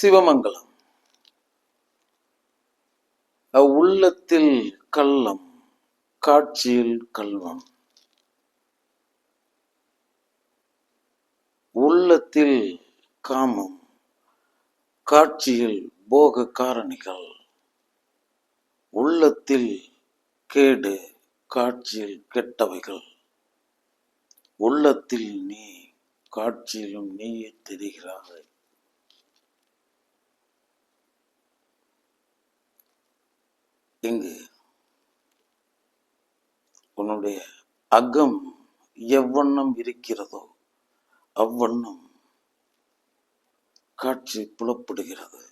சிவமங்கலம். உள்ளத்தில் கள்ளம் காட்சியில் கல்வம் உள்ளத்தில் காமம் காட்சியில் போக காரணிகள். உள்ளத்தில் கேடு காட்சியில் கெட்டவைகள். உள்ளத்தில் நீ காட்சியிலும் நீயே தெரிகிறாய். இங்கு உன்னுடைய அகம் எவ்வண்ணம் இருக்கிறதோ அவ்வண்ணம் காட்சி புலப்படுகிறது.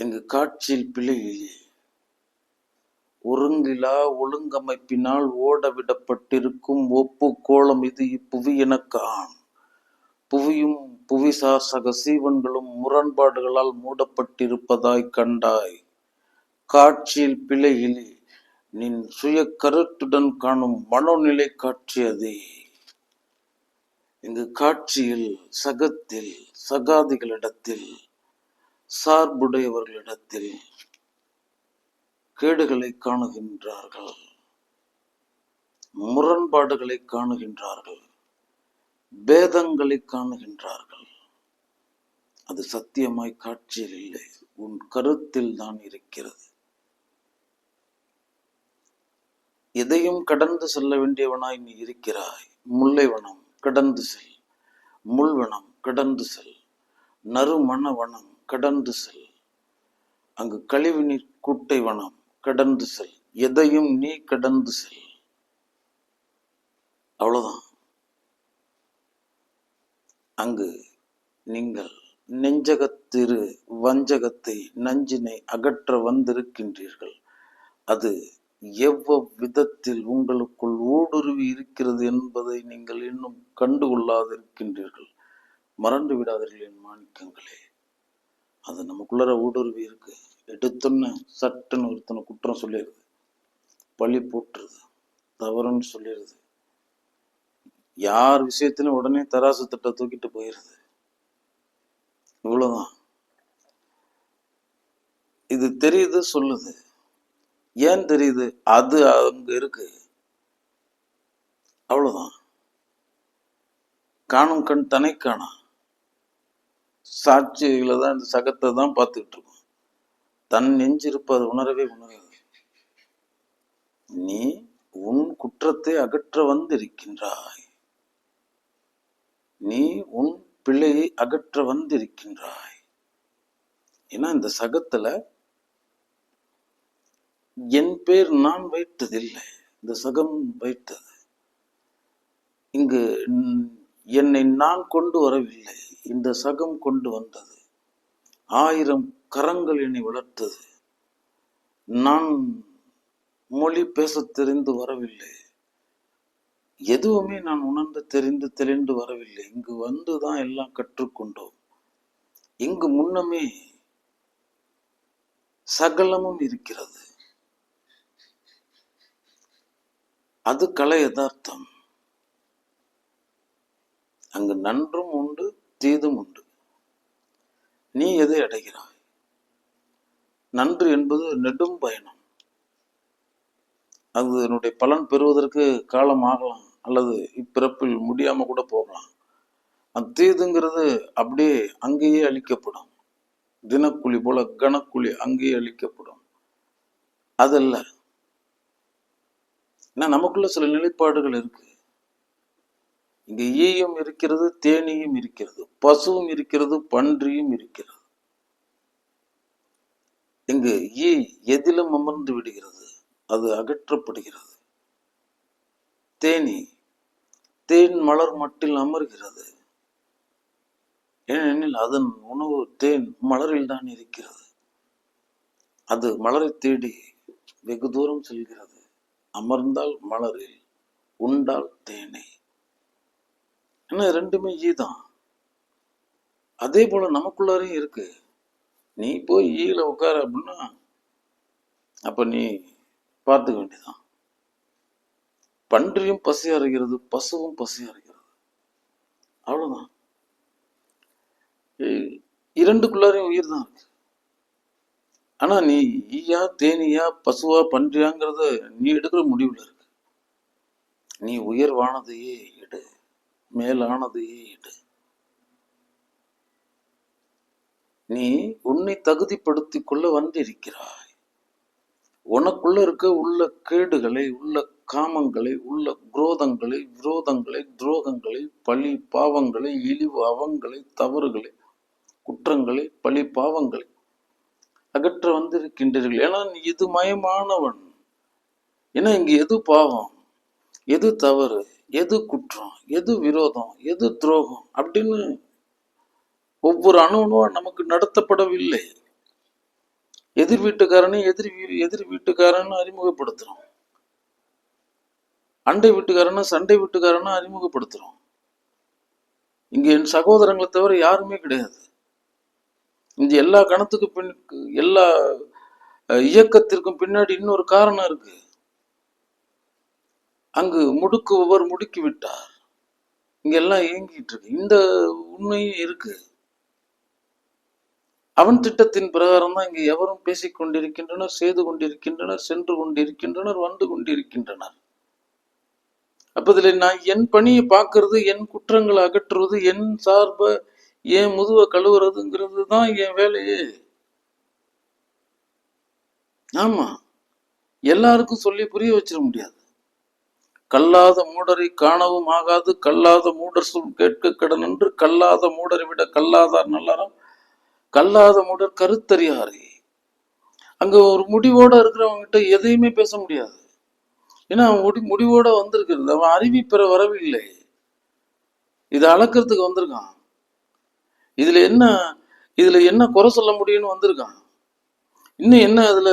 இங்கு காட்சியில் பிழையிலே ஒருங்கிலா ஒழுங்கமைப்பினால் ஓடவிடப்பட்டிருக்கும் ஒப்பு கோலம் இது இப்புவி எனக்கான். புவியும் புவிசார் சக சீவன்களும் முரண்பாடுகளால் மூடப்பட்டிருப்பதாய் கண்டாய். காட்சியில் பிழையிலே நின் சுய கருத்துடன் காணும் மனோநிலை காட்சியதே. இங்கு காட்சியில் சகத்தில் சகாதிகளிடத்தில் சார்புடையவர்களிடத்தில் கேடுகளை காணுகின்றார்கள். முரண்பாடுகளை காணுகின்றார்கள். பேதங்களை காணுகின்றார்கள். அது சத்தியமாய் காட்சியில் இல்லை. உன் கருத்தில் தான் இருக்கிறது. எதையும் கடந்து செல்ல வேண்டியவனாய் நீ இருக்கிறாய். முல்லைவனம் கடந்து செல். முள்வனம் கடந்து செல். நறுமண வனம் கடந்து செல். அங்கு கழிவு நீர் கூட்டை வனம் கடந்து செல். எதையும் நீ கடந்து செல். அவ்வளவுதான். அங்கு நீங்கள் நெஞ்சகத்திரு வஞ்சகத்தை நஞ்சினை அகற்ற வந்திருக்கின்றீர்கள். அது எவ்வவிதத்தில் உங்களுக்குள் ஊடுருவி இருக்கிறது என்பதை நீங்கள் இன்னும் கண்டுகொள்ளாதிருக்கின்றீர்கள். மறந்து விடாதீர்கள் என் மாணிக்கங்களே. அது நமக்குள்ளார ஊடுருவி இருக்கு. எடுத்தோன்னு சட்டுன்னு ஒருத்தனை குற்றம் சொல்லிடுது. பழி போட்டுருது. தவறுன்னு சொல்லிடுது. யார் விஷயத்திலும் உடனே தராசு தட்டை தூக்கிட்டு போயிடுது. இவ்வளவுதான். இது தெரியுது சொல்லுது. ஏன் தெரியுது? அது அங்க இருக்கு. அவ்வளவுதான். காணும் கண் தனை காணா. சாட்சிகளை தான் இந்த சகத்தை தான் பார்த்துக்கிட்டு இருக்கோம். தன் நெஞ்சு இருப்பது உணரவே உணராது. நீ உன் குற்றத்தை அகற்ற வந்திருக்கின்றாய். நீ உன் பிழையை அகற்ற வந்திருக்கின்றாய். ஏன்னா இந்த சகத்துல என் பேர் நான் வைத்ததில்லை. இந்த சகம் வைத்தது. இங்கு என்னை நான் கொண்டு வரவில்லை. இந்த சகம் கொண்டு வந்தது. ஆயிரம் கரங்கள் என்னை வளர்த்தது. நான் மொழி பேசத் தெரிந்து வரவில்லை. எதுவுமே நான் உணர்ந்து தெரிந்து தெளிந்து வரவில்லை. இங்கு வந்துதான் எல்லாம் கற்றுக்கொண்டோம். இங்கு முன்னமே சகலமும் இருக்கிறது. அது கலை யதார்த்தம். அங்கு நன்றும் உண்டு தீதும் உண்டு. நீ எதை அடைகிறாய்? நன்று என்பது நெடும் பயணம். அது அதனுடைய பலன் பெறுவதற்கு காலம் ஆகலாம் அல்லது இப்பிறப்பில் முடியாம கூட போகலாம். அந்த தீதுங்கிறது அப்படியே அங்கேயே அழிக்கப்படும். தினக்கூலி போல கனக்குழி அங்கேயே அழிக்கப்படும். அதல்ல ஏன்னா நமக்குள்ள சில நிலைப்பாடுகள் இருக்கு. இங்க ஈயும் இருக்கிறது தேனியும் இருக்கிறது பசுவும் இருக்கிறது பன்றியும் இருக்கிறது. இங்கு ஈ எதிலும் அமர்ந்து விடுகிறது அது அகற்றப்படுகிறது. தேனி. தேன் மலர் மட்டில் அமர்கிறது. ஏனெனில் அதன் உணவு தேன் மலரில் தான் இருக்கிறது. அது மலரை தேடி வெகு தூரம் செல்கிறது. அமர்ந்தால் மலரில் உண்டால் தேனை. ஏன்னா ரெண்டுமே ஈ தான் அதே போல நமக்குள்ளாரையும் இருக்கு. நீ போய் ஈல உட்கார அப்படின்னா அப்ப நீ பார்த்துக்க வேண்டியதான் பன்றியும் பசி அறிகிறது பசுவும் பசி அறிகிறது. அவ்வளவுதான். இரண்டுக்குள்ளாரையும் உயிர் தான் இருக்கு. ஆனா நீ ஈயா தேனியா பசுவா பன்றியாங்கிறத நீ எடுக்கிற முடிவுல இருக்கு. நீ உயர்வானதையே எடு மேலானதையே எடு. நீ உன்னை தகுதிப்படுத்திக் கொள்ள வந்திருக்கிறாய். உனக்குள்ள இருக்க உள்ள கேடுகளை உள்ள காமங்களை உள்ள குரோதங்களை விரோதங்களை துரோகங்களை பழி பாவங்களை இழிவு அவங்களை தவறுகளை குற்றங்களை பழி பாவங்களை அகற்ற வந்திருக்கின்றீர்கள். ஏன்னா இது மயமானவன்? ஏன்னா இங்க எது பாவம்? எது தவறு? எது குற்றம்? எது விரோதம்? எது துரோகம்? அப்படின்னு ஒவ்வொரு அணுவனும் நமக்கு நடத்தப்படவில்லை. எதிர் வீட்டுக்காரனையும் எதிர் வீ எதிர் வீட்டுக்காரன்னு அறிமுகப்படுத்துறோம். அண்டை வீட்டுக்காரனை சண்டை வீட்டுக்காரனை அறிமுகப்படுத்துறோம். இங்க என் சகோதரங்களை தவிர யாருமே கிடையாது. இந்த எல்லா கணத்துக்கு பின் எல்லா இயக்கத்திற்கும் பின்னாடி இன்னொரு காரணம் இருக்கு. அங்கு முடுக்குபவர் முடுக்கி விட்டார். இங்க எல்லாம் இயங்கிட்டு இருக்கு. இந்த உண்மையும் இருக்கு. அவன் திட்டத்தின் பிரகாரம் தான் இங்க எவரும் பேசிக் கொண்டிருக்கின்றனர் செய்து கொண்டிருக்கின்றனர் சென்று கொண்டிருக்கின்றனர் வந்து கொண்டிருக்கின்றனர். அப்ப இதுல நான் என் பணியை பார்க்கறது என் குற்றங்களை அகற்றுவது என் சார்பை என் முதுவை கழுவுறதுங்கிறது தான் என் வேலையே. ஆமா. எல்லாருக்கும் சொல்லி புரிய வச்சிட முடியாது. கல்லாத மூடரை காணவும் ஆகாது கல்லாத மூடர் சொல் கேட்க கடன் என்று கல்லாத மூடரை விட கல்லாதார் நல்லாரம் கல்லாத மூடர் கருத்தறியாரே. அங்க ஒரு முடிவோட இருக்கிறவங்க கிட்ட எதையுமே பேச முடியாது. ஏன்னா அவன் முடி முடிவோட வந்திருக்கிறது. அவன் அறிவி பெற வரவில்லை. இதை அளக்கிறதுக்கு வந்திருக்கான். இதுல என்ன இதுல என்ன குறை சொல்ல முடியும்னு வந்திருக்கான். இன்னும் என்ன அதுல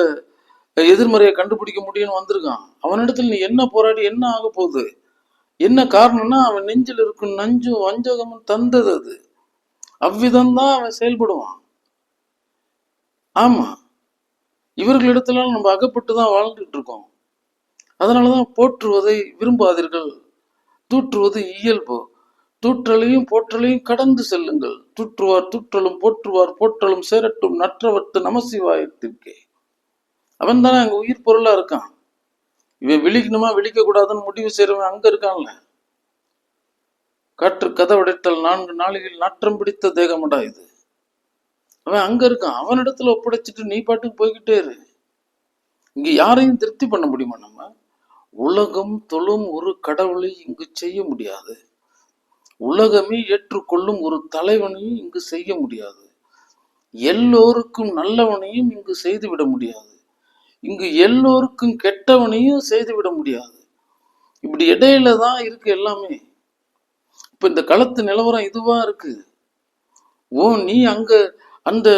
எதிர்மறையை கண்டுபிடிக்க முடியும்னு வந்திருக்கான். அவனிடத்துல நீ என்ன போராடி என்ன ஆக போகுது? என்ன காரணம்னா அவன் நெஞ்சில் இருக்கும் நஞ்சும் வஞ்சகமும் தந்தது அது. அவ்விதம்தான் அவன் செயல்படுவான். ஆமா. இவர்களிடத்துல நம்ம அகப்பட்டு தான் வாழ்ந்துட்டு இருக்கோம். அதனாலதான் போற்றுவதை விரும்பாதீர்கள். தூற்றுவது இயல்பு. தூற்றலையும் போற்றலையும் கடந்து செல்லுங்கள். தூற்றுவார் தூற்றலும் போற்றுவார் போற்றலும் சேரட்டும். நற்றவர்த்து நமசிவாயத்திற்கே. அவன் தானே அங்க உயிர் பொருளா இருக்கான். இவன் விழிக்கணுமா? விழிக்க கூடாதுன்னு முடிவு செய்யறவன் அங்க இருக்கான்ல. காற்று கதவடைத்தல் நான்கு நாளில் நாற்றம் பிடித்த தேகமடா இது. அவன் அங்க இருக்கான். அவனிடத்துல ஒப்படைச்சிட்டு நீ பாட்டுக்கு போய்கிட்டே இரு. இங்க யாரையும் திருப்தி பண்ண முடியுமா நம்ம? உலகம் தொழும் ஒரு கடவுளை இங்கு செய்ய முடியாது. உலகமே ஏற்றுக்கொள்ளும் ஒரு தலைவனையும் இங்கு செய்ய முடியாது. எல்லோருக்கும் நல்லவனையும் இங்கு செய்துவிட முடியாது. இங்கு எல்லோருக்கும் கெட்டவனையும் செய்துவிட முடியாது. இப்படி இடையில தான் இருக்கு எல்லாமே. இப்ப இந்த களத்து நிலவரம் இதுவா இருக்கு. ஓ நீ அங்க அந்த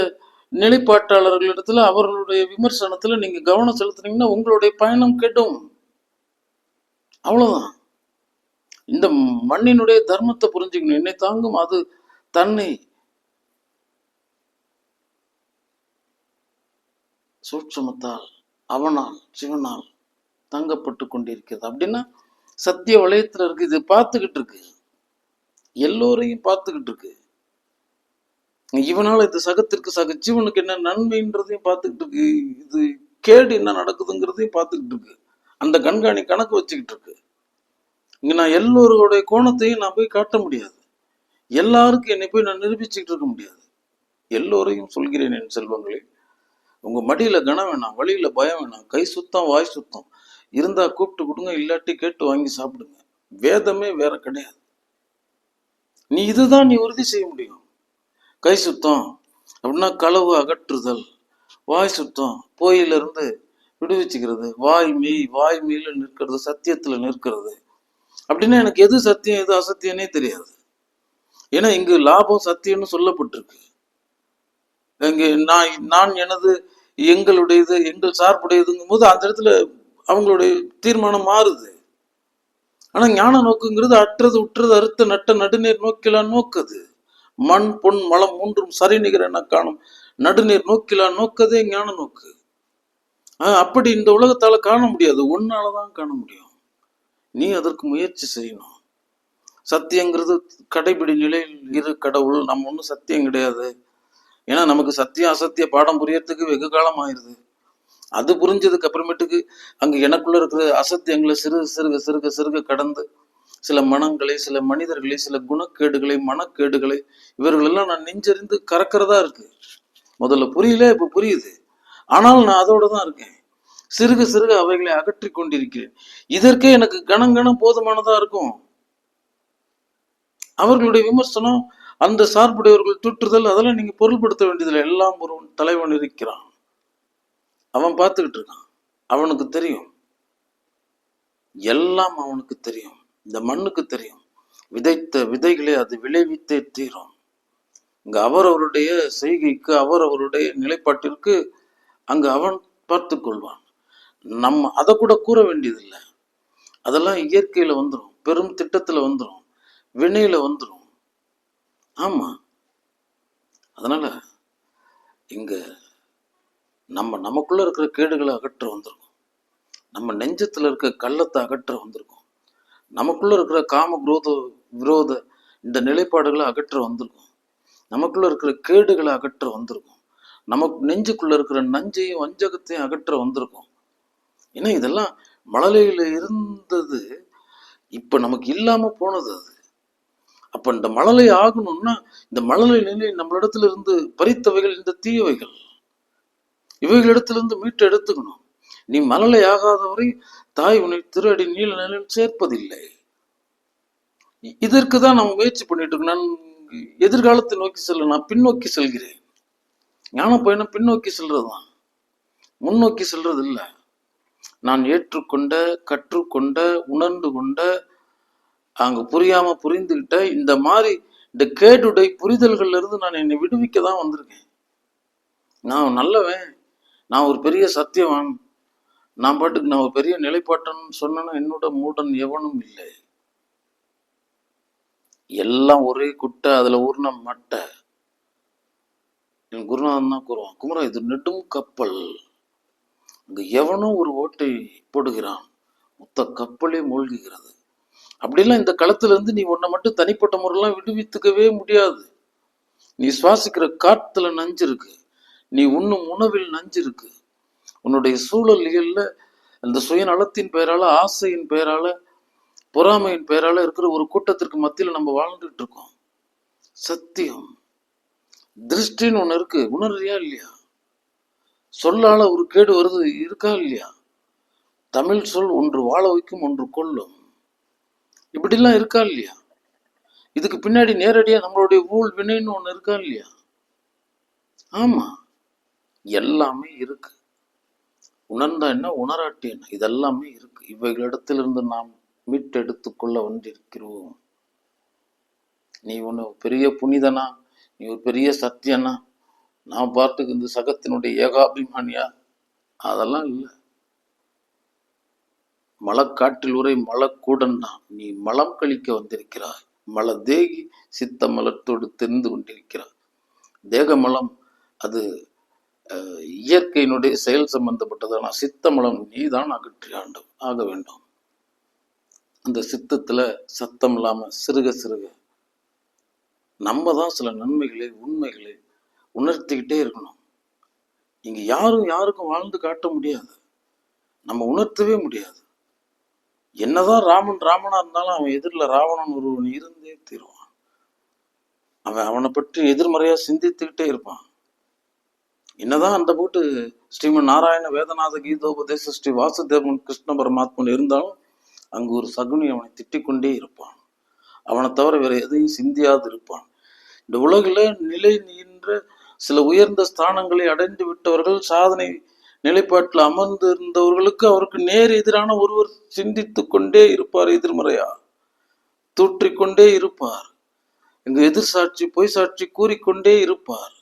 நிலைப்பாட்டாளர்களிடத்துல அவர்களுடைய விமர்சனத்துல நீங்க கவனம் செலுத்துனீங்கன்னா உங்களுடைய பயணம் கெடும். அவ்வளவுதான். இந்த மண்ணினுடைய தர்மத்தை புரிஞ்சுக்கணும். என்னை தாங்கும் அது தன்னை சூட்சமத்தால் அவனால் சிவனால் தங்கப்பட்டு கொண்டிருக்கிறது. அப்படின்னா சத்திய வளையத்துல இருக்கு இது பார்த்துக்கிட்டு இருக்கு. எல்லோரையும் பார்த்துக்கிட்டு இருக்கு. இவனால இந்த சகத்திற்கு சக ஜீவனுக்கு என்ன நன்மைன்றதையும் பார்த்துக்கிட்டு இருக்கு. இது கேடு என்ன நடக்குதுங்கிறதையும் பார்த்துக்கிட்டு இருக்கு. அந்த கண்காணி கணக்கு வச்சுக்கிட்டு இருக்கு. இங்க நான் எல்லோருடைய கோணத்தையும் நான் போய் காட்ட முடியாது. எல்லாருக்கும் என்னை போய் நான் நிரூபிச்சுக்கிட்டு இருக்க முடியாது. எல்லோரையும் சொல்கிறேன் என் செல்வங்களே. உங்க மடியில கனம் வேணாம் வழியில பயம் வேணாம் கை சுத்தம் வாய் சுத்தம். இருந்தா கூப்பிட்டு கொடுங்க இல்லாட்டி கேட்டு வாங்கி சாப்பிடுங்க. வேதமே வேற கிடையாது. நீ இதுதான் நீ உறுதி செய்ய முடியும். கை சுத்தம் அப்படின்னா களவு அகற்றுதல் வாய் சுத்தம். போயிலிருந்து விடுவிச்சுக்கிறது. வாய் மெய் வாய் மெய்ல நிற்கிறது சத்தியத்துல நிற்கிறது. அப்படின்னா எனக்கு எது சத்தியம் எது அசத்தியம்னே தெரியாது. ஏன்னா இங்கு லாபம் சத்தியம்னு சொல்லப்பட்டிருக்கு. இங்க நான் நான் எனது எங்களுடையது எங்கள் சார்புடையதுங்கும் போது அந்த இடத்துல அவங்களுடைய தீர்மானம் மாறுது. ஆனா ஞான நோக்குங்கிறது அற்றது உற்றது அறுத்த நட்ட நடுநீர் நோக்கிலா நோக்குது. மண் பொன் மலம் மூன்றும் சரி நிகர என காணும். நடுநீர் நோக்கிலா நோக்கதே ஞான நோக்கு. அப்படி இந்த உலகத்தால் காண முடியாது. உன்னாலதான் காண முடியும். நீ அதற்கு முயற்சி செய்யணும். சத்தியங்கிறது கடைபிடி நிலையில் இரு கடவுள். நம்ம ஒன்றும் சத்தியம் கிடையாது. ஏன்னா நமக்கு சத்தியம் அசத்திய பாடம் புரியறதுக்கு வெகு காலம் ஆயிடுது அது புரிஞ்சதுக்கு அப்புறமேட்டுக்கு அங்கே எனக்குள்ள இருக்கிற அசத்தியங்களை சிறுக சிறுக சிறுக சிறுக கடந்து சில மனங்களை சில மனிதர்களை சில குணக்கேடுகளை மனக்கேடுகளை இவர்களெல்லாம் நான் நெஞ்சறிந்து கறக்கிறதா இருக்கு. முதல்ல புரியல இப்போ புரியுது. ஆனால் நான் அதோட தான் இருக்கேன். சிறுக சிறுக அவைகளை அகற்றி கொண்டிருக்கிறேன். இதற்கே எனக்கு கணம் கணம் போதுமானதா இருக்கும். அவர்களுடைய விமர்சனம் அந்த சார்புடையவர்கள் துற்றுதல் அதெல்லாம் நீங்க பொருள்படுத்த வேண்டியதில்லை. எல்லாம் ஒரு தலைவன் இருக்கிறான். அவன் பார்த்துக்கிட்டு இருக்கான். அவனுக்கு தெரியும். எல்லாம் அவனுக்கு தெரியும். இந்த மண்ணுக்கு தெரியும். விதைத்த விதைகளை அது விளைவித்தே தீரும். இங்க அவரவருடைய செய்கைக்கு அவரவருடைய நிலைப்பாட்டிற்கு அங்க அவன் பார்த்து கொள்வான். நம்ம அதை கூட கூற வேண்டியதில்லை. அதெல்லாம் இயற்கையில வந்துடும் பெரும் திட்டத்துல வந்துடும் வினையில வந்துடும் ஆமா. அதனால இங்க நம்ம நமக்குள்ள இருக்கிற கேடுகளை அகற்ற வந்திருக்கோம். நம்ம நெஞ்சத்துல இருக்கிற கள்ளத்தை அகற்ற வந்திருக்கோம். நமக்குள்ள இருக்கிற காம குரோத விரோத இந்த நிலைப்பாடுகளை அகற்ற வந்திருக்கோம். நமக்குள்ள இருக்கிற கேடுகளை அகற்ற வந்திருக்கோம். நமக்கு நெஞ்சுக்குள்ள இருக்கிற நஞ்சையும் வஞ்சகத்தையும் அகற்ற வந்திருக்கோம். ஏன்னா இதெல்லாம் மழலையில இருந்தது. இப்ப நமக்கு இல்லாம போனது அது. அப்ப இந்த மழலை ஆகணும்னா இந்த மழலை நிலை நம்மளிடத்துல இருந்து பறித்தவைகள் இந்த தீயவைகள். இவைகளிடத்திலிருந்து மீட்டு எடுத்துக்கணும். நீ மழலை ஆகாதவரை தாய் உன்னை திருஅடி நீல நிலையில் சேர்ப்பதில்லை. இதற்கு தான் நம்ம முயற்சி பண்ணிட்டு இருக்கோம் நான் எதிர்காலத்தை நோக்கி செல்ல நான் பின்னோக்கி செல்கிறேன். ஞான பயணம் பின்னோக்கி செல்றதுதான். முன்னோக்கி செல்றது இல்லை நான் ஏற்றுக்கொண்ட கற்றுக்கொண்ட உணர்ந்து கொண்ட அங்க புரியாம புரிந்துகிட்ட இந்த மாதிரி இந்த கேடுடை புரிதல்கள்ல இருந்து நான் என்னை விடுவிக்க தான் வந்திருக்கேன். நான் நல்லவன். நான் ஒரு பெரிய சத்தியவான். நான் பாட்டுக்கு நான் ஒரு பெரிய நிலைப்பாட்டன் சொன்னேன்னா என்னோட மூடன் எவனும் இல்லை. எல்லாம் ஒரே குட்டை அதுல ஊர்ன மட்டை. என் குருநாதன் தான் கூறுவான் குமரா இது நெடும் கப்பல். அங்கே எவனோ ஒரு ஓட்டை போடுகிறான் மொத்த கப்பலே மூழ்குகிறது. அப்படிலாம் இந்த களத்திலேருந்து நீ உன்னை மட்டும் தனிப்பட்ட முறையெல்லாம் விடுவித்துக்கவே முடியாது. நீ சுவாசிக்கிற காற்றுல நஞ்சு இருக்கு நீ உண்ணும் உணவில் நஞ்சு இருக்கு உன்னுடைய சூழலியல்ல அந்த சுயநலத்தின் பெயரால ஆசையின் பெயரால பொறாமையின் பெயரால இருக்கிற ஒரு கூட்டத்திற்கு மத்தியில் நம்ம வாழ்ந்துட்டு இருக்கோம். சத்தியம். திருஷ்டின்னு ஒன்று இருக்கு. உணர்றியா இல்லையா? சொல்லால ஒரு கேடு வருது இருக்கா இல்லையா? தமிழ் சொல் ஒன்று வாழ வைக்கும் ஒன்று கொல்லும். இப்படிலாம் இருக்கா இல்லையா? இதுக்கு பின்னாடி நேரடியா நம்மளுடைய ஊழ் வினைன்னு ஒன்று இருக்கா இல்லையா? ஆமா. எல்லாமே இருக்கு. உணர்ந்தா என்ன? உணராட்டி என்ன? இதெல்லாமே இருக்கு. இவைகளிடத்திலிருந்து நாம் மீட்டெடுத்து கொள்ள வந்திருக்கிறோம். நீ ஒன்று பெரிய புனிதனா நீ ஒரு பெரிய சத்தியன்னா நான் பார்த்துக்கு இந்த சகத்தினுடைய ஏகாபிமானியா? அதெல்லாம் இல்லை. மலக்காட்டில் உரை மலக்கூடன் தான் நீ மலம் கழிக்க வந்திருக்கிறாய். மல தேகி சித்த மலத்தோடு தெரிந்து கொண்டிருக்கிறாய். தேக மலம் அது அஹ், இயற்கையினுடைய செயல் சம்பந்தப்பட்டது ஆனால் சித்த மலம் நீதான் அகற்றி ஆண்டு ஆக வேண்டும். அந்த சித்தத்துல சத்தம் இல்லாம சிறுக சிறுக நம்ம தான் சில நன்மைகளை உண்மைகளை உணர்த்திக்கிட்டே இருக்கணும். இங்க யாரும் யாருக்கும் வாழ்ந்து காட்ட முடியாது. நம்ம உணர்த்தவே முடியாது. என்னதான் ராமன் ராமனா இருந்தாலும் அவன் எதிரில் ராவணன் ஒருவன் இருந்தே தீருவான். அவன் அவனை பற்றி எதிர்மறையா சிந்தித்துக்கிட்டே இருப்பான். என்னதான் அந்த போட்டு ஸ்ரீமன் நாராயண வேதநாத கீதோபதேச ஸ்ரீ வாசுதேவன் கிருஷ்ண பரமாத்மன் இருந்தாலும் அங்கு ஒரு சகுனி அவனை திட்டிக் கொண்டே இருப்பான். அவனை தவிர வேறு எதையும் சிந்தியாது இருப்பான். இந்த உலகில் நிலை நின்ற சில உயர்ந்த ஸ்தானங்களை அடைந்து விட்டவர்கள் சாதனை நிலைப்பாட்டில் அமர்ந்து இருந்தவர்களுக்கு அவருக்கு நேர் எதிரான ஒருவர் சிந்தித்து கொண்டே இருப்பார் எதிர்மறையா? தூற்றிக்கொண்டே இருப்பார். இங்கு எதிர் சாட்சி பொய் சாட்சி கூறிக்கொண்டே இருப்பார்.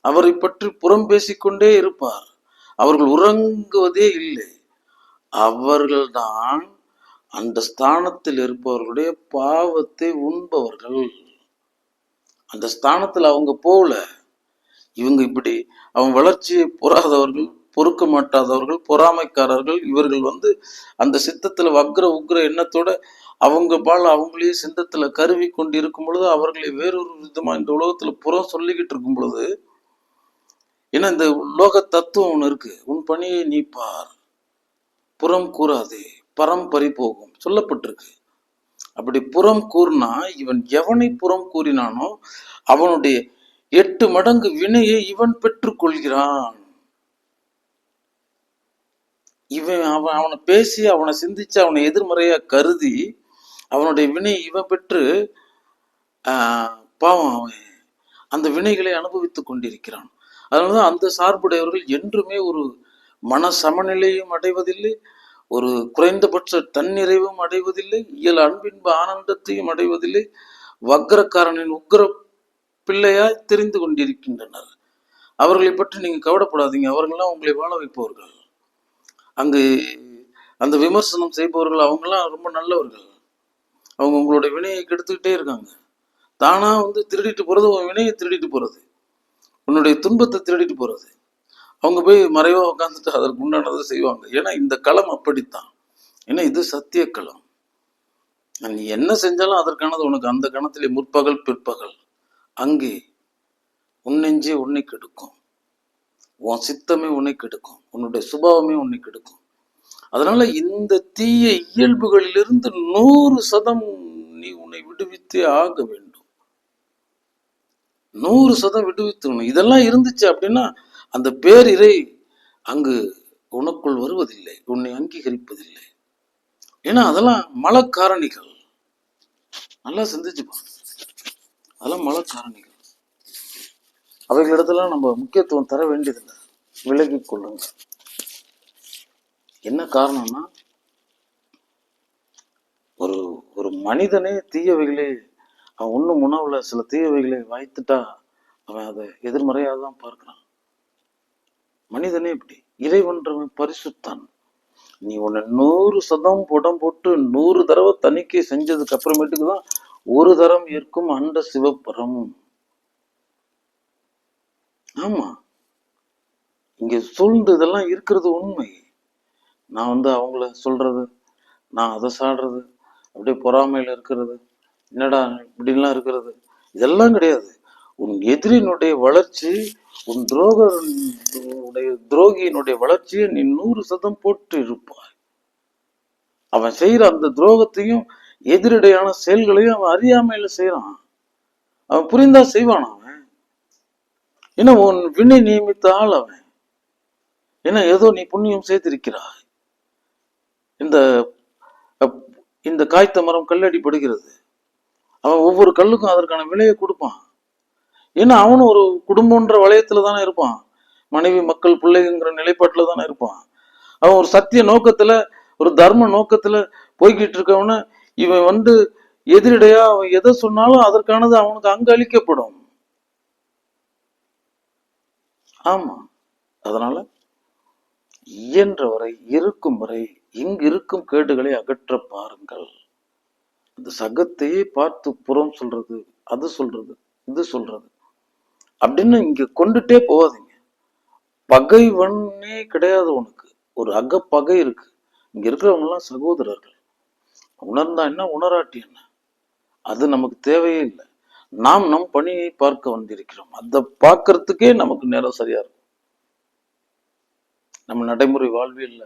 அவரை பற்றி புறம் பேசிக்கொண்டே இருப்பார். அவர்கள் உறங்குவதே இல்லை. அவர்கள்தான் அந்த ஸ்தானத்தில் இருப்பவர்களுடைய பாவத்தை உண்பவர்கள். அந்த ஸ்தானத்தில் அவங்க போகல. இவங்க இப்படி அவன் வளர்ச்சியை பொறாதவர்கள் பொறுக்க மாட்டாதவர்கள் பொறாமைக்காரர்கள் இவர்கள் வந்து அந்த சித்தத்தில் வக்ர உக்ர எண்ணத்தோட அவங்க பால் அவங்களே சிந்தத்தில் கருவி கொண்டு இருக்கும் பொழுது அவர்களை வேறொரு விதமாக இந்த உலகத்துல புறம் சொல்லிக்கிட்டு இருக்கும் பொழுது ஏன்னா இந்த லோக தத்துவம் ஒன்று இருக்கு. உன் பணியை நீ பார். புறம் கூறாதே. பரம்பரி போகும். சொல்லப்பட்டிருக்கு. அப்படி புறம் கூறினா இவன் எவனை புறம் கூறினானோ அவனுடைய எட்டு மடங்கு வினையை இவன் பெற்றுக்கொள்கிறான் இவன் அவன் அவனை பேசி அவனை சிந்திச்சு அவனை எதிர்மறையா கருதி அவனுடைய வினை இவன் பெற்று ஆஹ், பாவம் அவன் அந்த வினைகளை அனுபவித்துக் கொண்டிருக்கிறான். அதனாலதான் அந்த சார்புடையவர்கள் என்றுமே ஒரு மன சமநிலையும் அடைவதில்லை ஒரு குறைந்தபட்ச தன்னிறைவும் அடைவதில்லை இயல் அன்பின்பு ஆனந்தத்தையும் அடைவதில்லை. வக்ரக்காரனின் உக்ர பிள்ளையாய் தெரிந்து கொண்டிருக்கின்றனர். அவர்களை பற்றி நீங்க கவலைப்படாதீங்க அவர்கள்லாம் உங்களை வாழ வைப்பவர்கள். அங்கு அந்த விமர்சனம் செய்பவர்கள் அவங்கெல்லாம் ரொம்ப நல்லவர்கள். அவங்க உங்களுடைய வினையை கெடுத்துக்கிட்டே இருக்காங்க. தானா வந்து திருடிட்டு போறது உன் வினையை திருடிட்டு போறது. உன்னுடைய துன்பத்தை திருடிட்டு போறது. அவங்க போய் மறைவா உட்காந்துட்டு அதற்கு உண்டானதை செய்வாங்க. ஏன்னா இந்த களம் அப்படித்தான். ஏன்னா இது சத்திய களம். நீ என்ன செஞ்சாலும் அதற்கானது உனக்கு அந்த கணத்திலே முற்பகல் பிற்பகல். அங்கே உன்னெஞ்சே உன்னை கெடுக்கும். உன் சித்தமே உன்னை கெடுக்கும். உன்னுடைய சுபாவமே உன்னை கெடுக்கும். அதனால இந்த தீய இயல்புகளிலிருந்து நூறு சதம் நீ உன்னை விடுவித்தே ஆக வேண்டும். நூறு சதம் விடுவித்து இதெல்லாம் இருந்துச்சு அப்படின்னா அந்த பேரிரை அங்கு உனக்குள் வருவதில்லை உன்னை அங்கீகரிப்பதில்லை. ஏன்னா அதெல்லாம் மலக்காரணிகள். நல்லா சிந்திச்சுப்பா அதெல்லாம் மலக்காரணிகள். அவைகளிடத்துல நம்ம முக்கியத்துவம் தர வேண்டியதில்லை. விலகிக் கொள்ளுங்க என்ன காரணம்னா ஒரு ஒரு மனிதனே தீயவைகளே அவன் உண்ணும் உணவுல சில தீயவைகளை வாய்த்துட்டா அவன் அதை எதிர்மறையாக தான் பார்க்கிறான். மனிதனே இப்படி. இறைவன்றவன் பரிசுத்தான். நீ உன்னை நூறு சதம் புடம் போட்டு நூறு தடவை தணிக்கை செஞ்சதுக்கு அப்புறமேட்டுக்கு தான் ஒரு தரம் ஏற்கும் அண்ட சிவபுரம். ஆமா. இங்க சூழ்ந்து இதெல்லாம் இருக்கிறது உண்மை. நான் வந்து அவங்கள சொல்றது நான் அதை சாடுறது அப்படியே பொறாமையில இருக்கிறது என்னடா இப்படிலாம் இருக்கிறது? இதெல்லாம் கிடையாது. உன் எதிரினுடைய வளர்ச்சி உன் துரோக உடைய துரோகியினுடைய வளர்ச்சியை நீ நூறு சதம் போட்டு இருப்பாய் அவன் செய்யற அந்த துரோகத்தையும் எதிரடையான செயல்களையும் அவன் அறியாமையில செய்யறான் அவன் புரிந்தா செய்வான் அவன்? ஏன்னா உன் வினை நியமித்த ஆள் அவன்? ஏன்னா ஏதோ நீ புண்ணியம் செய்திருக்கிறாய்? இந்த இந்த காய்த்த மரம் கல்லடிப்படுகிறது. அவன் ஒவ்வொரு கல்லுக்கும் அதற்கான விலையை கொடுப்பான். ஏன்னா அவனும் ஒரு குடும்பம்ன்ற வளையத்துல தானே இருப்பான். மனைவி மக்கள் பிள்ளைங்கிற நிலைப்பாட்டில் தானே இருப்பான். அவன் ஒரு சத்திய நோக்கத்துல ஒரு தர்ம நோக்கத்துல போய்கிட்டு இருக்கவன இவன் வந்து எதிரிடையா அவன் எதை சொன்னாலும் அதற்கானது அவனுக்கு அங்க அளிக்கப்படும். ஆமா. அதனால இயன்றவரை இருக்கும் வரை இங்கு இருக்கும் கேடுகளை அகற்ற பாருங்கள். இந்த சகத்தையே பார்த்து புறம் சொல்றது அது சொல்றது இது சொல்றது. அப்படின்னு இங்க கொண்டுட்டே போகாதீங்க. பகைவனே கிடையாது உனக்கு. ஒரு அகப்பகை இருக்கு. இங்க இருக்கிறவங்க எல்லாம் சகோதரர்கள். உணர்ந்தா என்ன? உணராட்டி என்ன? அது நமக்கு தேவையே இல்லை. நாம் நம் பணியை பார்க்க வந்திருக்கிறோம். அதை பார்க்கறதுக்கே நமக்கு நேரம் சரியா இருக்கும். நம்ம நடைமுறை வாழ்வியல்ல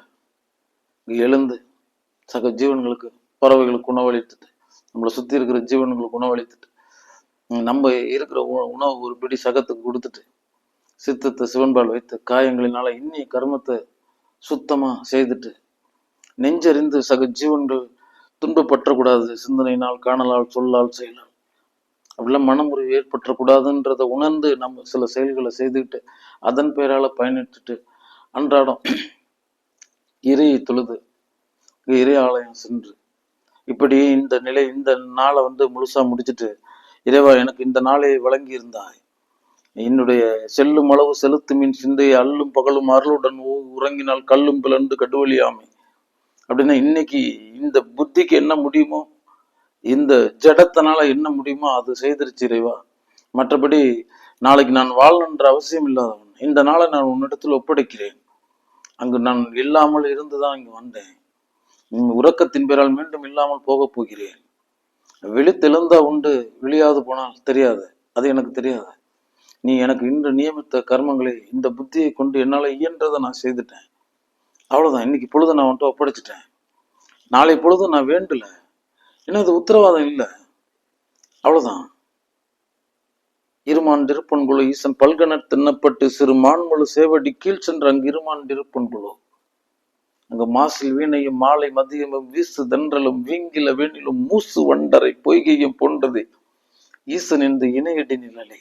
எழுந்து சக ஜீவன்களுக்கு பறவைகளுக்கு உணவளித்துட்டு நம்மளை சுத்தி இருக்கிற ஜீவன்களுக்கு உணவளித்துட்டு நம்ம இருக்கிற உணவு ஒரு பிடி சகத்துக்கு கொடுத்துட்டு சித்தத்தை சிவன்பால் வைத்து காயங்களினால இன்னி கர்மத்தை சுத்தமா செய்துட்டு நெஞ்சறிந்து சக ஜீவன்கள் துன்பப்பற்றக்கூடாது சிந்தனையினால் காணலால் சொல்லால் செயலால். அப்படிலாம் மனமுறிவு ஏற்பற்றக்கூடாதுன்றதை உணர்ந்து நம்ம சில செயல்களை செய்துக்கிட்டு அதன் பெயரால பயணித்துட்டு அன்றாடம் இறையை தொழுது இறை ஆலயம் சென்று இப்படி இந்த நிலை இந்த நாளை வந்து முழுசா முடிச்சிட்டு இறைவா எனக்கு இந்த நாளை வழங்கி இருந்தாய் என்னுடைய செல்லும் அளவு செலுத்துமின் சிந்தையை அல்லும் பகலும் அருளுடன் உறங்கினால் கல்லும் பிளந்து கடுவழியாமை. அப்படின்னா இன்னைக்கு இந்த புத்திக்கு என்ன முடியுமோ இந்த ஜடத்தினால என்ன முடியுமோ அது செய்திருச்சு இறைவா. மற்றபடி நாளைக்கு நான் வாழணுன்ற அவசியம் இல்லாதவன் இந்த நாளை நான் உன்னிடத்தில் ஒப்படைக்கிறேன். அங்கு நான் இல்லாமல் இருந்துதான் இங்கு வந்தேன். உறக்கத்தின் பேரால் மீண்டும் இல்லாமல் போகப் போகிறேன். விழித்தெழுந்தா உண்டு விழியாது போனால் தெரியாது. அது எனக்கு தெரியாது. நீ எனக்கு இன்று நியமித்த கர்மங்களை இந்த புத்தியை கொண்டு என்னால் இயன்றதை நான் செய்துட்டேன். அவ்வளோதான் இன்னைக்கு பொழுது நான் வந்துட்டு ஒப்படைச்சிட்டேன். நாளை பொழுது நான் வேண்டல. ஏன்னா அது உத்தரவாதம் இல்லை? அவ்வளோதான் இருமான் குழு ஈசன் பல்கனர் தின்னப்பட்டு சிறு மான்முழு சேவடி கீழ் சென்ற அங்கு இருமான் குழு அங்கு மாசில் வீணையும் மாலை மதியமும் வீசு தென்றலும் வீங்கில வேணிலும் மூசு வண்டரை பொய்கையும் போன்றது. ஈசன் இந்த இணையடி நிழலை.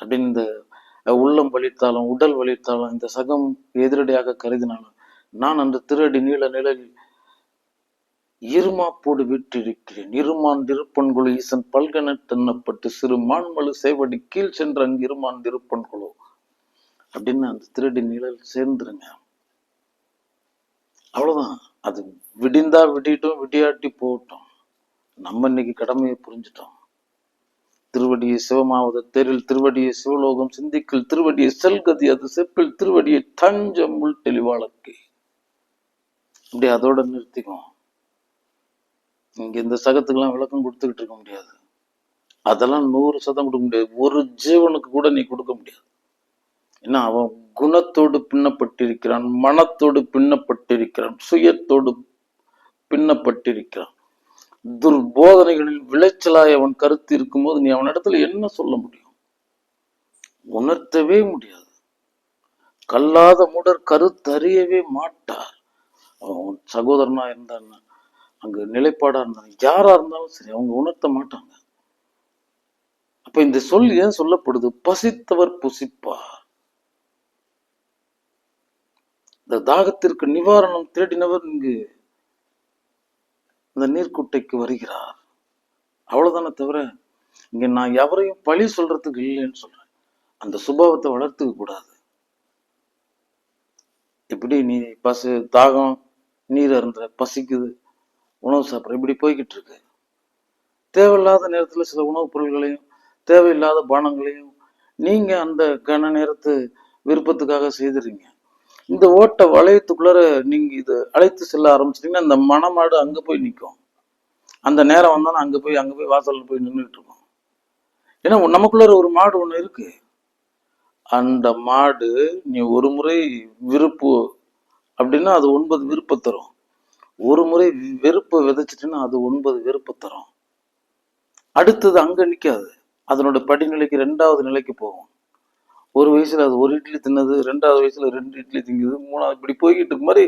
அப்படின்னு இந்த உள்ளம் வலித்தாலும் உடல் வலித்தாலும் இந்த சகம் எதிரடியாக கருதினாலும் நான் அந்த திருடி நீள நிழலில் இருமாப்போடு விட்டிருக்கிறேன் இருமான் திருப்பன்குழு ஈசன் பல்கன தென்னப்பட்டு சிறு மான்மலு சேவடி கீழ் சென்ற அங்கு இருமான் திருப்பன்குழு. அப்படின்னு அந்த திருடி நிழல் சேர்ந்துருங்க. அவ்வளவுதான். அது விடிந்தா விடிட்டோம் விடியாட்டி போட்டோம் நம்ம இன்னைக்கு கடமையை புரிஞ்சிட்டோம். திருவடியை சிவமாவத தேரில் திருவடியை சிவலோகம் சிந்திக்கில் திருவடியை செல்கதி அது செப்பில் திருவடியை தஞ்சம் உள் தெளிவாளக்கு. இப்படி அதோட நிறுத்திக்கும் இங்க இந்த சகத்துக்கெல்லாம் விளக்கம் கொடுத்துக்கிட்டு இருக்க முடியாது. அதெல்லாம் நூறு சதம் கொடுக்க முடியாது. ஒரு ஜீவனுக்கு கூட நீ கொடுக்க முடியாது. ஏன்னா அவன் குணத்தோடு பின்னப்பட்டிருக்கிறான் மனத்தோடு பின்னப்பட்டிருக்கிறான் சுயத்தோடு பின்னப்பட்டிருக்கிறான். துர்போதனைகளில் விளைச்சலாய் அவன் கருத்து இருக்கும்போது நீ அவனிடத்துல என்ன சொல்ல முடியும்? உணர்த்தவே முடியாது. கல்லாத முடர் கருத்தறியவே மாட்டார். அவன் சகோதரனா இருந்தான் அங்கு நிலைப்பாடா இருந்தாங்க யாரா இருந்தாலும் சரி அவங்க உணர்த்த மாட்டாங்க. அப்ப இந்த சொல் ஏன் சொல்லப்படுது? பசித்தவர் புசிப்பார். இந்த தாகத்திற்கு நிவாரணம் தேடினவர் இங்கு இந்த நீர்க்குட்டைக்கு வருகிறார். அவ்வளவுதானே தவிர இங்க நான் எவரையும் பழி சொல்றதுக்கு இல்லைன்னு சொல்றேன். அந்த சுபாவத்தை வளர்த்துக்க கூடாது. இப்படி நீ பசு தாகம் நீர் அருந்துற பசிக்குது உணவு சாப்பிட்ற இப்படி போய்கிட்டு இருக்கு. தேவையில்லாத நேரத்துல சில உணவுப் பொருள்களையும் தேவையில்லாத பானங்களையும் நீங்க அந்த கன நேரத்து விருப்பத்துக்காக செய்துறீங்க. இந்த ஓட்டை வளையத்துக்குள்ளார நீங்க இது அழைத்து செல்ல ஆரம்பிச்சிட்டீங்கன்னா அந்த மணமாடு அங்க போய் நிற்கும் அந்த நேரம் வந்தாலும் அங்க போய் அங்க போய் வாசல்ல போய் நின்றுட்டு இருக்கும். ஏன்னா நமக்குள்ளார ஒரு மாடு ஒன்று இருக்கு. அந்த மாடு நீ ஒரு முறை விருப்பு அப்படின்னா அது ஒன்பது விருப்ப தரும். ஒரு முறை வெறுப்பு விதைச்சிட்டுன்னா அது ஒன்பது வெறுப்பை தரும். அடுத்தது அங்க நிற்காது அதனோட படிநிலைக்கு ரெண்டாவது நிலைக்கு போகும். ஒரு வயசுல அது ஒரு இட்லி தின்னது ரெண்டாவது வயசுல ரெண்டு இட்லி திங்குது மூணாவது இப்படி போய்கிட்டு இருக்க மாதிரி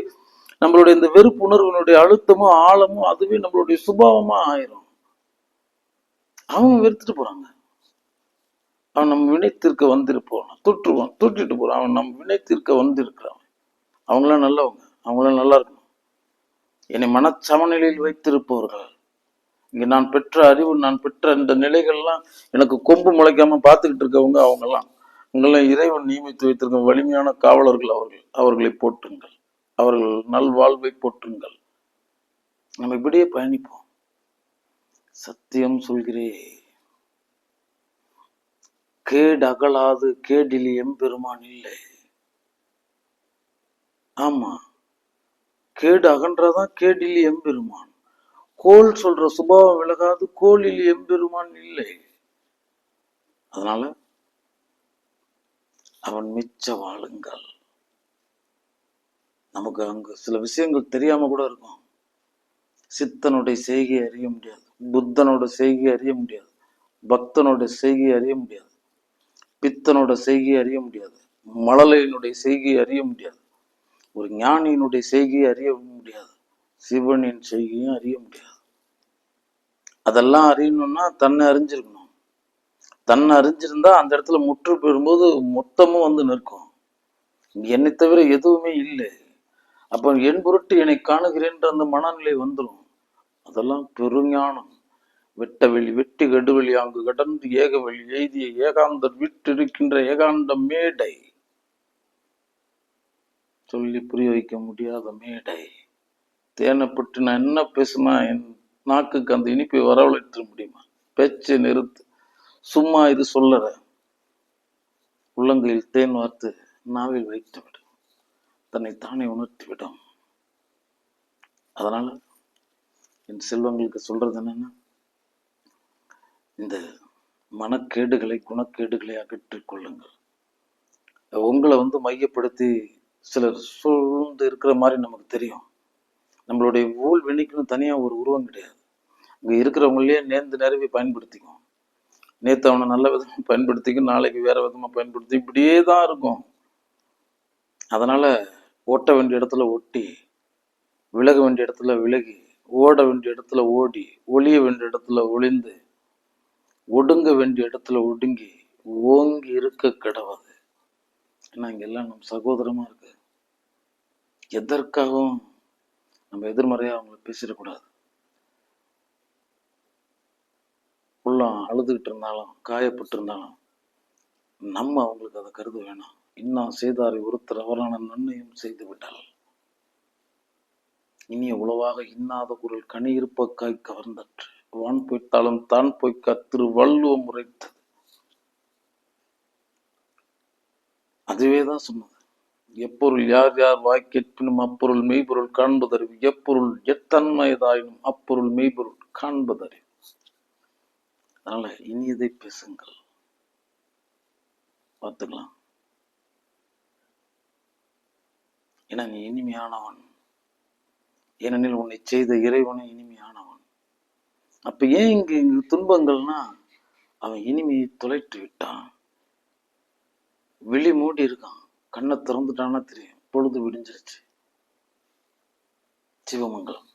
நம்மளுடைய இந்த வெறுப்பு உணர்வினுடைய அழுத்தமும் ஆழமும் அதுவே நம்மளுடைய சுபாவமா ஆயிரும். அவங்க வெறுத்துட்டு போறாங்க. அவன் நம்ம வினைத்திற்க வந்திருப்போம் தொற்றுவான் தொட்டிட்டு போறான். அவன் நம்ம வினைத்திற்க வந்திருக்கிறான் அவங்களாம் நல்லவங்க அவங்களாம் நல்லா இருக்கணும். என்னை மனச்சமநிலையில் வைத்திருப்பவர்கள். இங்க நான் பெற்ற அறிவு நான் பெற்ற இந்த நிலைகள்லாம் எனக்கு கொம்பு முளைக்காம பார்த்துக்கிட்டு இருக்கவங்க அவங்கெல்லாம் உங்களை இறைவன் நியமித்து வைத்திருக்கும் வலிமையான காவலர்கள் அவர்கள். அவர்களை போற்றுங்கள். அவர்கள் நல்வாழ்வை போற்றுங்கள். நம்ம இப்படியே பயணிப்போம். சத்தியம் சொல்கிறேன். கேடு அகலாது கேடில் எம்பெருமான் இல்லை. ஆமா. கேடு அகன்றதான் கேடில் எம்பெருமான். கோல் சொல்ற சுபாவம் விலகாது கோலில் எம்பெருமான் இல்லை. அதனால அவன் மிச்ச வாழுங்கள். நமக்கு அங்கு சில விஷயங்கள் தெரியாம கூட இருக்கும். சித்தனுடைய செய்கை அறிய முடியாது. புத்தனோட செய்கை அறிய முடியாது. பக்தனோட செய்கை அறிய முடியாது. பித்தனோட செய்கை அறிய முடியாது. மழலையினுடைய செய்கையை அறிய முடியாது. ஒரு ஞானியினுடைய செய்கையை அறிய முடியாது. சிவனின் செய்கையும் அறிய முடியாது. அதெல்லாம் அறியணும்னா தன்னை அறிஞ்சிருக்கணும். தன்னை அறிஞ்சிருந்தா அந்த இடத்துல முற்று பெறும்போது மொத்தமும் வந்து நிற்கும். என்னை தவிர எதுவுமே இல்லை. அப்போ என் பொருட்டு என்னை காணுகிறேன்ற அந்த மனநிலை வந்துடும் அதெல்லாம் பெருஞானம். வெட்ட வெளி வெட்டி கடுவெளி அங்கு கடந்து ஏகவெளி எய்திய ஏகாந்தர் விட்டிருக்கின்ற ஏகாந்த மேடை. சொல்லி புரிய வைக்க முடியாத மேடை. தேனைப்பட்டு நான் என்ன பேசுனா என் நாக்குக்கு அந்த இனிப்பை வரவழைத்து முடியுமா? பேச்சை நிறுத்து. சும்மா இது சொல்லற உள்ளங்கையில் தேன் வார்த்து நாவில் வைத்துவிடும் தன்னை தானே உணர்த்திவிடும். அதனால என் செல்வங்களுக்கு சொல்றது என்னன்னா இந்த மனக்கேடுகளை குணக்கேடுகளை அகற்றிக் கொள்ளுங்கள். உங்களை வந்து மையப்படுத்தி சிலர் சூழ்ந்து இருக்கிற மாதிரி நமக்கு தெரியும். நம்மளுடைய ஊழ் வினைக்குன்னு தனியாக ஒரு உருவம் கிடையாது. இங்கே இருக்கிறவங்களே நேர்ந்து நிரவி பயன்படுத்திக்கும் நேற்று அவனை நல்ல விதமாக பயன்படுத்திக்கும் நாளைக்கு வேற விதமாக பயன்படுத்தி இப்படியே தான் இருக்கும். அதனால ஓட்ட வேண்டிய இடத்துல ஒட்டி விலக வேண்டிய இடத்துல விலகி ஓட வேண்டிய இடத்துல ஓடி ஒளிய வேண்டிய இடத்துல ஒளிந்து ஒடுங்க வேண்டிய இடத்துல ஒடுங்கி ஓங்கி இருக்க கிடவது. ஏன்னா இங்கே எல்லாம் நம்ம சகோதரமா இருக்கு. எதற்காகவும் நம்ம எதிர்மறையாக அவங்கள பேசிடக்கூடாது. உள்ளம் அழுதுகிட்டு இருந்தாலும் காயப்பட்டு இருந்தாலும் நம்ம அவங்களுக்கு அதை கருத வேணாம். இன்னும் செய்தாரை ஒருத்தர் அவரான நன்மையும் செய்து விட்டால். இனிய உளவாக இன்னாத குரல் கனி இருப்பக்காய் கவர்ந்தற்று. வான் பொய்த்தாலும் தான் பொய்க்க திரு வள்ளுவம் உரைத்தது அதுவே தான் சொன்னது. எப்பொருள் யார் யார் வாய் கேட்பினும் அப்பொருள் மெய்ப்பொருள் காண்பதறிவு எப்பொருள் எத்தன்மையதாயினும் அப்பொருள் மெய்ப்பொருள் காண்பதறிவு. அதனால இனியதை பேசுங்கள். பார்த்துக்கலாம். ஏன்னா நீ இனிமையானவன். ஏனெனில் உன்னை செய்த இறைவனும் இனிமையானவன். அப்ப ஏன் இங்க இங்கு துன்பங்கள்னா அவன் இனிமையை தொலைத்து விட்டான். விழி மூடி இருக்கான். கண்ணை திறந்துட்டான்னா தெரியும். பொழுது விடிஞ்சிருச்சு. சிவமங்கலம்.